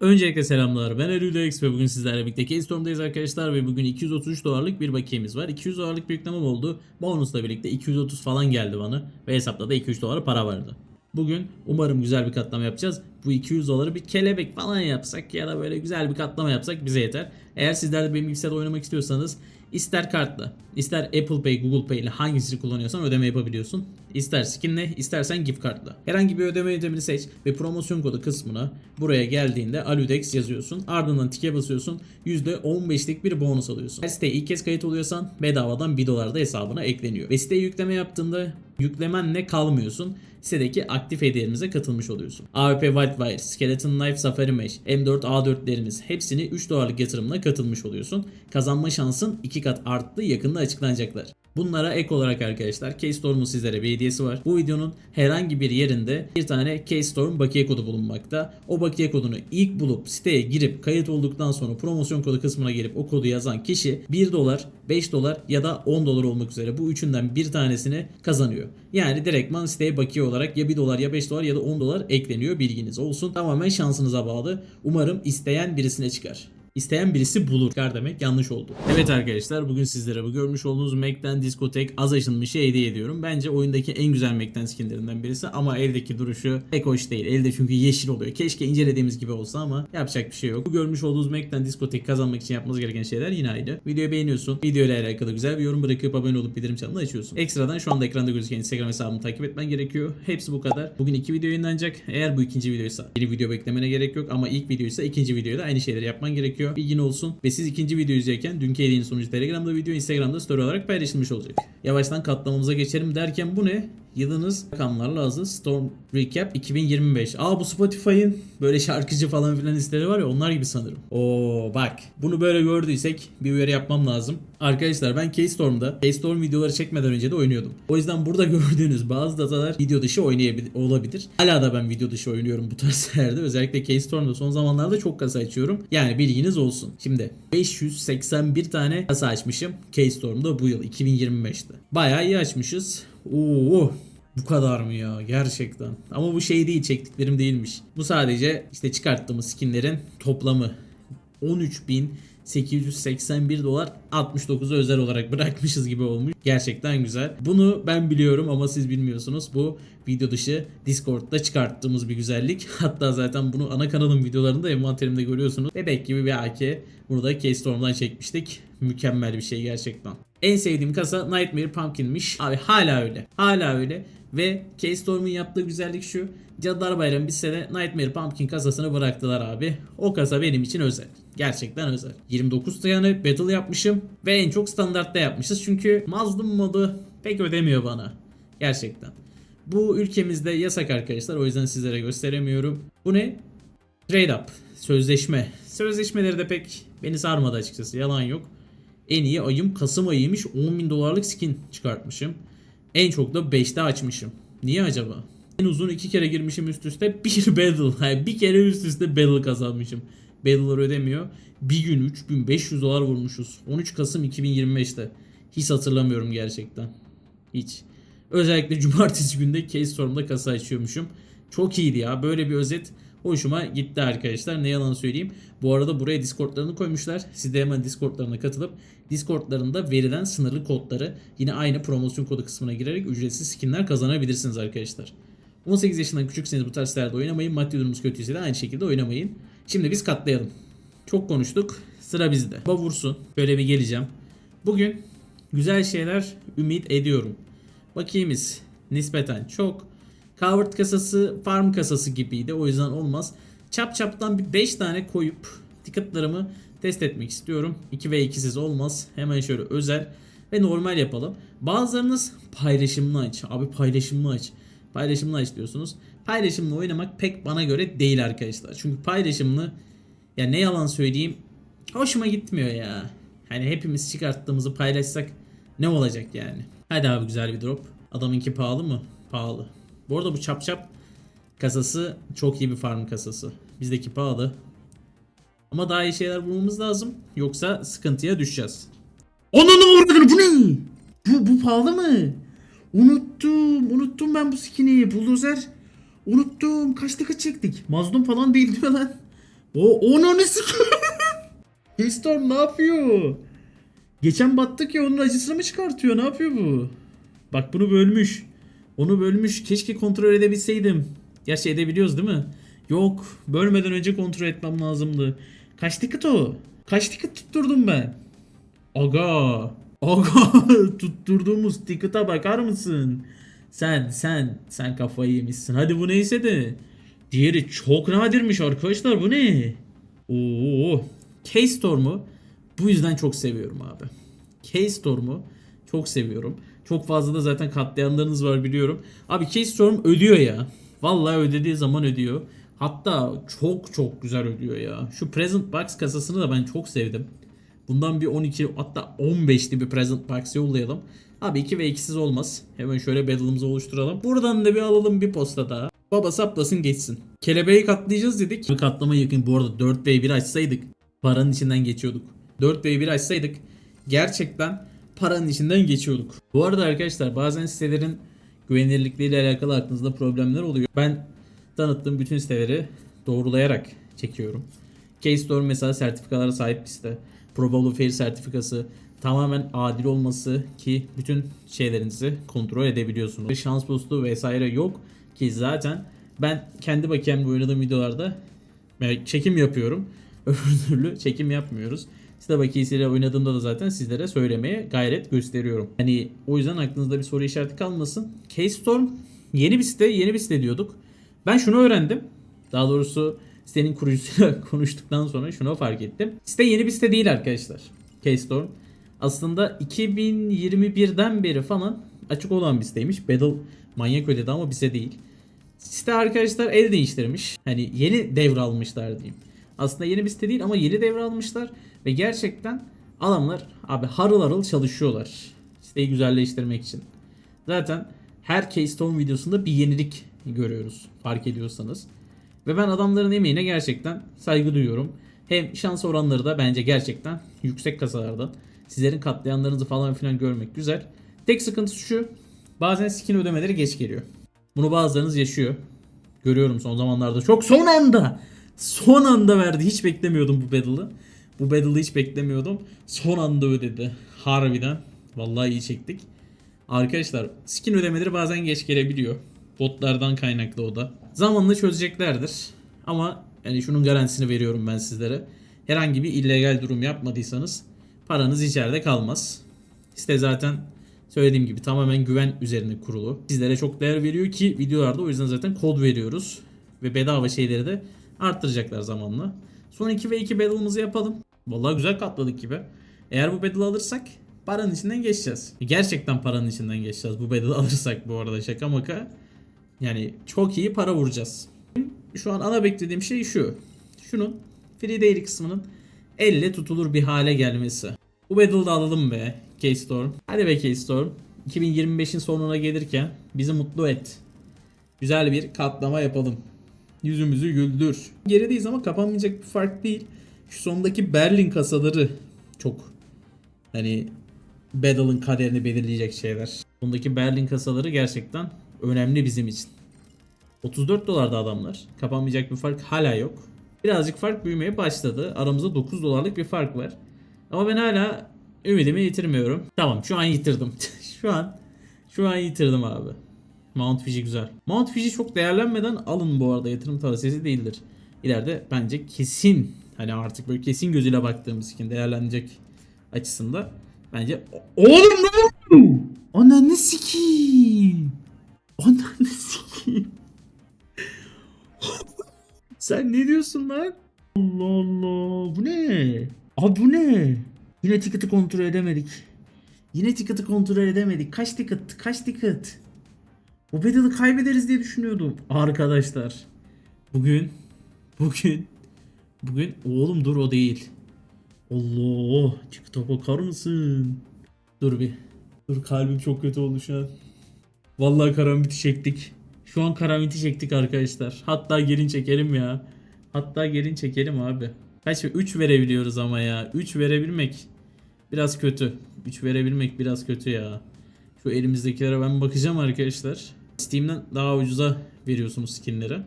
Öncelikle selamlar. Ben Erudex ve bugün sizlerle birlikte Keystorm'dayız arkadaşlar ve bugün 233 dolarlık bir bakiyemiz var. 200 dolarlık bir yüklemem oldu. Bonusla birlikte 230 falan geldi bana ve hesapta da 2-3 dolar para vardı. Bugün umarım güzel bir katlama yapacağız. Bu 200 doları bir kelebek falan yapsak ya da böyle güzel bir katlama yapsak bize yeter. Eğer sizler de benim bilgisayarda oynamak istiyorsanız ister kartla, ister Apple Pay, Google Pay ile hangisini kullanıyorsan ödeme yapabiliyorsun. İster skinle, istersen gift kartla. Herhangi bir ödeme yöntemini seç ve promosyon kodu kısmına buraya geldiğinde Aludex yazıyorsun. Ardından tike basıyorsun. %15'lik bir bonus alıyorsun. Eğer siteye ilk kez kayıt oluyorsan bedavadan 1 dolar da hesabına ekleniyor. Ve siteye yükleme yaptığında yüklemenle kalmıyorsun. Sitedeki aktif hediyelerimize katılmış oluyorsun. AWP Whitewire, Skeleton Knife Safari Mesh, M4 A4'lerimiz hepsini 3 dolarlık yatırımla katılmış oluyorsun. Kazanma şansın 2 kat arttı yakında açıklanacaklar. Bunlara ek olarak arkadaşlar Keystorm'un sizlere bir hediyesi var. Bu videonun herhangi bir yerinde bir tane Keystorm bakiye kodu bulunmakta. O bakiye kodunu ilk bulup siteye girip kayıt olduktan sonra promosyon kodu kısmına gelip o kodu yazan kişi 1 dolar, 5 dolar ya da 10 dolar olmak üzere bu üçünden bir tanesini kazanıyor. Yani direktman siteye bakiye olarak ya 1 dolar ya 5 dolar ya da 10 dolar ekleniyor bilginiz olsun. Tamamen şansınıza bağlı. Umarım isteyen birisine çıkar. İsteyen birisi bulur. Çıkar demek yanlış oldu. Evet arkadaşlar bugün sizlere bu görmüş olduğunuz Mac'ten Discotek az aşınmışı hediye ediyorum. Bence oyundaki en güzel Mac'ten skinlerinden birisi ama eldeki duruşu pek hoş değil. Elde çünkü yeşil oluyor. Keşke incelediğimiz gibi olsa ama yapacak bir şey yok. Bu görmüş olduğunuz Mac'ten Discotek kazanmak için yapmanız gereken şeyler yine aynı. Videoyu beğeniyorsun. Video ile alakalı güzel bir yorum bırakıp abone olup bildirim çanını açıyorsun. Ekstradan şu anda ekranda gözüken Instagram hesabımı takip etmen gerekiyor. Hepsi bu kadar. Bugün iki video yayınlanacak. Eğer bu ikinci videoysa yeni video beklemene gerek yok ama ilk videoysa ikinci videoda aynı şeyleri yapman gerekiyor. Bilgin olsun. Ve siz ikinci videoyu izlerken dünkü hediyenin sonucu Telegram'da video, Instagram'da story olarak paylaşılmış olacak. Yavaştan katlamamıza geçelim derken bu ne? Yılınız rakamlarla hazır. Storm Recap 2025. Aa bu Spotify'ın böyle şarkıcı falan filan listeleri var ya onlar gibi sanırım. Oo bak bunu böyle gördüysek bir uyarı yapmam lazım. Arkadaşlar ben Keystorm'da Keystorm videoları çekmeden önce de oynuyordum. O yüzden burada gördüğünüz bazı datalar video dışı oynayabilir olabilir. Hala da ben video dışı oynuyorum bu tarz yerde. Özellikle Keystorm'da son zamanlarda çok kasa açıyorum. Yani bilginiz olsun. Şimdi 581 tane kasa açmışım Keystorm'da bu yıl 2025'te. Bayağı iyi açmışız. Oo bu kadar mı ya gerçekten. Ama bu şey değil çektiklerim değilmiş. Bu sadece işte çıkarttığımız skinlerin toplamı. 13.881 dolar 69'a özel olarak bırakmışız gibi olmuş. Gerçekten güzel. Bunu ben biliyorum ama siz bilmiyorsunuz. Bu video dışı Discord'da çıkarttığımız bir güzellik. Hatta zaten bunu ana kanalın videolarında envanterimde görüyorsunuz. Bebek gibi bir AK. Bunu da Keystorm'dan çekmiştik. Mükemmel bir şey gerçekten. En sevdiğim kasa Nightmare Pumpkin'miş. Abi hala öyle. Hala öyle. Ve Keystorm'un yaptığı güzellik şu. Cadılar Bayramı bitse de Nightmare Pumpkin kasasını bıraktılar abi. O kasa benim için özel. Gerçekten özel. 29 tane battle yapmışım ve en çok standartta yapmışız. Çünkü Mazlum modu pek ödemiyor bana. Gerçekten. Bu ülkemizde yasak arkadaşlar. O yüzden sizlere gösteremiyorum. Bu ne? Trade up. Sözleşme. Sözleşmeleri de pek beni sarmadı açıkçası. Yalan yok. En iyi ayım Kasım ayıymış. 10 bin dolarlık skin çıkartmışım. En çok da 5'te açmışım. Niye acaba? En uzun iki kere girmişim üst üste. Bir battle. Yani bir kere üst üste battle kazanmışım. Battle'lar ödemiyor. Bir gün 3500 dolar vurmuşuz. 13 Kasım 2025'te. Hiç hatırlamıyorum gerçekten. Hiç. Özellikle cumartesi günde Keystorm'da kasa açıyormuşum. Çok iyiydi ya. Böyle bir özet hoşuma gitti arkadaşlar. Ne yalan söyleyeyim. Bu arada buraya Discord'larını koymuşlar. Siz de hemen Discord'larına katılıp Discord'larında verilen sınırlı kodları yine aynı promosyon kodu kısmına girerek ücretsiz skinler kazanabilirsiniz arkadaşlar. 18 yaşından küçükseniz bu tarz sitelerde oynamayın. Maddi durumunuz kötüyse de aynı şekilde oynamayın. Şimdi biz katlayalım. Çok konuştuk. Sıra bizde. Baba vursun. Böyle bir geleceğim. Bugün güzel şeyler ümit ediyorum. Bakiyemiz nispeten çok. Covered kasası farm kasası gibiydi. O yüzden olmaz. Çap çaptan bir 5 tane koyup ticketlarımı test etmek istiyorum. 2 ve 2'siz olmaz. Hemen şöyle özel ve normal yapalım. Bazılarınız paylaşımlı aç. Abi paylaşımlı aç. Paylaşımlı aç diyorsunuz. Paylaşımlı oynamak pek bana göre değil arkadaşlar. Çünkü paylaşımlı ya ne yalan söyleyeyim hoşuma gitmiyor ya. Hani hepimiz çıkarttığımızı paylaşsak ne olacak yani? Hadi abi güzel bir drop. Adamınki pahalı mı? Pahalı. Bu arada bu çap çap kasası çok iyi bir farm kasası. Bizdeki pahalı. Ama daha iyi şeyler bulmamız lazım. Yoksa sıkıntıya düşeceğiz. Ananı uğradın bu ne? Bu, bu pahalı mı? Unuttum. Unuttum ben bu skin'i. Bulldozer. Unuttum. Kaçta kaç çektik? Mazlum falan değil değil mi lan? O onu Keystorm ne yapıyor? Geçen battık ya onun acısını mı çıkartıyor? Ne yapıyor bu? Bak bunu bölmüş. Onu bölmüş. Keşke kontrol edebilseydim. Gerçi edebiliyoruz değil mi? Yok. Bölmeden önce kontrol etmem lazımdı. Kaç ticket o? Kaç ticket tutturdum ben? Aga. Aga. Tutturduğumuz ticket'a bakar mısın? Sen sen sen kafayı yemişsin. Hadi bu neyse de. Diğeri çok nadirmiş arkadaşlar. Bu ne? Oo. K-Storm'u bu yüzden çok seviyorum abi. K-Storm'u çok seviyorum. Çok fazla da zaten katlayanlarınız var biliyorum. Abi K-Storm ödüyor ya. Vallahi ödediği zaman ödüyor. Hatta çok çok güzel ödüyor ya. Şu Present Box kasasını da ben çok sevdim. Bundan bir 12 hatta 15'li bir Present Box yollayalım. Abi 2 ve 2'siz olmaz. Hemen şöyle battle'ımızı oluşturalım. Buradan da bir alalım bir posta daha. Baba saplasın geçsin. Kelebeği katlayacağız dedik. Katlama yakın. Bu arada 4 v 1 açsaydık paranın içinden geçiyorduk. 4 v 1 açsaydık gerçekten paranın içinden geçiyorduk. Bu arada arkadaşlar bazen sitelerin güvenilirlikleriyle alakalı aklınızda problemler oluyor. Ben tanıttığım bütün siteleri doğrulayarak çekiyorum. Keystorm mesela sertifikalara sahip bir site. Probable Fair sertifikası tamamen adil olması ki bütün şeylerinizi kontrol edebiliyorsunuz. Şans boostu vesaire yok ki zaten ben kendi bakiyemle oynadığım videolarda çekim yapıyorum. Öbür türlü çekim yapmıyoruz. Site bakiyesiyle oynadığımda da zaten sizlere söylemeye gayret gösteriyorum. Hani o yüzden aklınızda bir soru işareti kalmasın. Keystorm yeni bir site, yeni bir site diyorduk. Ben şunu öğrendim. Daha doğrusu sitenin kurucusuyla konuştuktan sonra şunu fark ettim. Site yeni bir site değil arkadaşlar. Keystorm. Aslında 2021'den beri falan açık olan bir siteymiş. Battle manyak ödedi ama bize değil. Site arkadaşlar el değiştirmiş. Hani yeni devralmışlar diyeyim. Aslında yeni bir site değil ama yeni devralmışlar. Ve gerçekten adamlar abi harıl harıl çalışıyorlar. Siteyi güzelleştirmek için. Zaten her Keystone videosunda bir yenilik görüyoruz. Fark ediyorsanız. Ve ben adamların emeğine gerçekten saygı duyuyorum. Hem şans oranları da bence gerçekten yüksek kasalardan. Sizlerin katlayanlarınızı falan filan görmek güzel. Tek sıkıntısı şu. Bazen skin ödemeleri geç geliyor. Bunu bazılarınız yaşıyor. Görüyorum son zamanlarda. Çok son anda. Son anda verdi. Hiç beklemiyordum bu battle'ı. Bu battle'ı hiç beklemiyordum. Son anda ödedi. Harbiden. Vallahi iyi çektik. Arkadaşlar skin ödemeleri bazen geç gelebiliyor. Botlardan kaynaklı o da. Zamanla çözeceklerdir. Ama yani şunun garantisini veriyorum ben sizlere. Herhangi bir illegal durum yapmadıysanız paranız içeride kalmaz. Site zaten söylediğim gibi tamamen güven üzerine kurulu. Sizlere çok değer veriyor ki videolarda o yüzden zaten kod veriyoruz. Ve bedava şeyleri de arttıracaklar zamanla. Son 2 ve 2 battle'ımızı yapalım. Vallahi güzel katladık gibi. Eğer bu battle'ı alırsak paranın içinden geçeceğiz. Gerçekten paranın içinden geçeceğiz. Bu battle'ı alırsak bu arada şaka maka. Yani çok iyi para vuracağız. Şu an ana beklediğim şey şu. Şunun free daily kısmının elle tutulur bir hale gelmesi. Bu battle'da alalım be Keystorm. Hadi be Keystorm. 2025'in sonuna gelirken bizi mutlu et. Güzel bir katlama yapalım. Yüzümüzü güldür. Gerideyiz ama kapanmayacak bir fark değil. Şu sondaki Berlin kasaları çok hani Battle'ın kaderini belirleyecek şeyler. Sondaki Berlin kasaları gerçekten önemli bizim için. 34 dolarda adamlar. Kapanmayacak bir fark hala yok. Birazcık fark büyümeye başladı. Aramızda 9 dolarlık bir fark var. Ama ben hala ümidimi yitirmiyorum. Tamam şu an yitirdim. şu an şu an yitirdim abi. Mount Fiji güzel. Mount Fiji çok değerlenmeden alın bu arada yatırım tavsiyesi değildir. İleride bence kesin hani artık böyle kesin gözüyle baktığımız için değerlenecek açısında bence Oğlum ne oldu? Ananı sikeyim. Ananı sikeyim. Sen ne diyorsun lan? Allah Allah. Bu ne? Abi bu ne? Yine ticket'ı kontrol edemedik. Yine ticket'ı kontrol edemedik. Kaç ticket? Kaç ticket? Bu battle'ı kaybederiz diye düşünüyordum. Arkadaşlar. Bugün. Bugün. Bugün. Oğlum dur o değil. Allah. Ticket'a bakar mısın? Dur bir. Dur kalbim çok kötü oldu şu an. Vallahi karambiti çektik. Şu an karambiti çektik arkadaşlar. Hatta gelin çekelim ya. Hatta gelin çekelim abi. Kaç 3 verebiliyoruz ama ya. 3 verebilmek biraz kötü. 3 verebilmek biraz kötü ya. Şu elimizdekilere ben bakacağım arkadaşlar. Steam'den daha ucuza veriyorsunuz skinleri.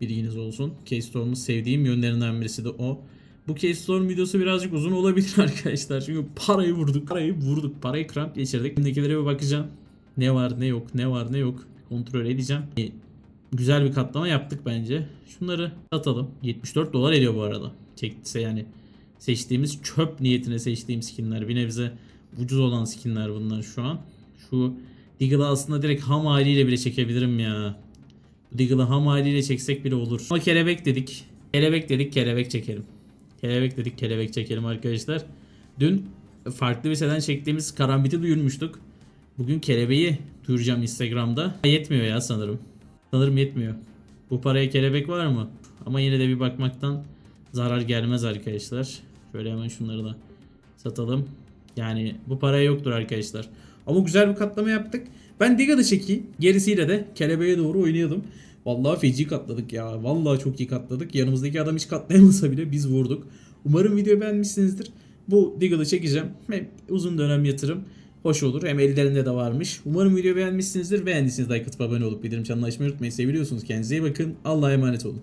Bilginiz olsun. Keystorm'un sevdiğim yönlerinden birisi de o. Bu Keystorm videosu birazcık uzun olabilir arkadaşlar. Çünkü parayı vurduk. Parayı vurduk. Parayı kramp geçirdik. Şimdikilere bir bakacağım. Ne var ne yok ne var ne yok. Kontrol edeceğim. E, Güzel bir katlama yaptık bence. Şunları satalım. 74 dolar ediyor bu arada. Çektiyse yani seçtiğimiz çöp niyetine seçtiğim skinler. Bir nebze ucuz olan skinler bunlar şu an. Şu Deagle'ı aslında direkt ham haliyle bile çekebilirim ya. Bu Deagle'ı ham haliyle çeksek bile olur. Ama kelebek dedik. Kelebek dedik kelebek çekelim. Kelebek dedik kelebek çekelim arkadaşlar. Dün farklı bir seden çektiğimiz karambiti duyurmuştuk. Bugün kelebeği duyuracağım Instagram'da. Yetmiyor ya sanırım. Sanırım yetmiyor. Bu paraya kelebek var mı? Ama yine de bir bakmaktan zarar gelmez arkadaşlar. Şöyle hemen şunları da satalım. Yani bu paraya yoktur arkadaşlar. Ama güzel bir katlama yaptık. Ben Diga'da çekeyim. Gerisiyle de kelebeğe doğru oynayalım. Vallahi feci katladık ya. Vallahi çok iyi katladık. Yanımızdaki adam hiç katlayamasa bile biz vurduk. Umarım videoyu beğenmişsinizdir. Bu Diggle'ı çekeceğim. Hem uzun dönem yatırım hoş olur. Hem ellerinde de varmış. Umarım videoyu beğenmişsinizdir. Beğendiyseniz like atıp abone olup bildirim çanını açmayı unutmayın. Seviyorsunuz. Kendinize iyi bakın. Allah'a emanet olun.